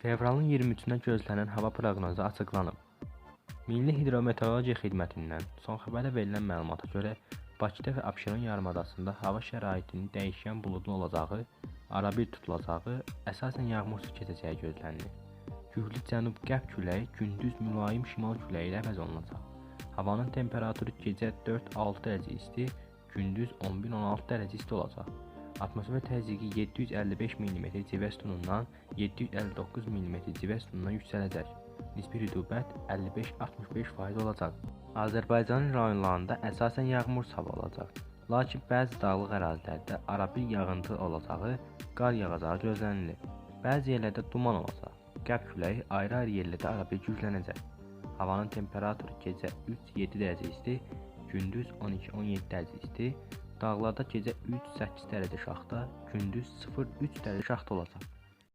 Fevralın 23-nə gözlənilən hava proqnozu açıqlanıb. Milli Hidrometeorologiya Xidmətindən son xəbərdə verilən məlumata görə Bakıda və Abşeron yarımadasında hava şəraitinin dəyişkən buludlu olacağı, arabir tutulacağı, əsasən yağmursuz keçəcəyi gözlənilir. Güclü cənub-qərb küləyi gündüz mülayim şimal küləyi ilə əvəz olunacaq. Havanın temperaturu gecə 4-6 dərəcə isti, gündüz 11-16 dərəcə isti olacaq. Atmosfer təzyiqi 755 mm civə sütunundan 759 mm civə sütununa yüksələcək. Nisbi rütubət 55-65% olacaq. Azərbaycanın rayonlarında əsasən yağmursuz hava olacaq. Lakin bəzi dağlıq ərazilərdə arabir yağıntı olacağı, qar yağacağı gözlənilir. Bəzi yerlərdə duman olacaq. Qərb küləyi ayrı-ayrı yerlərdə arabir güclənəcək. Havanın temperaturu gecə 3-7 dərəcə isti, gündüz 12-17 dərəcə isti, dağlarda gecə 3-8 dərəcə şaxta, gündüz 0-3 dərəcə şaxta olacaq.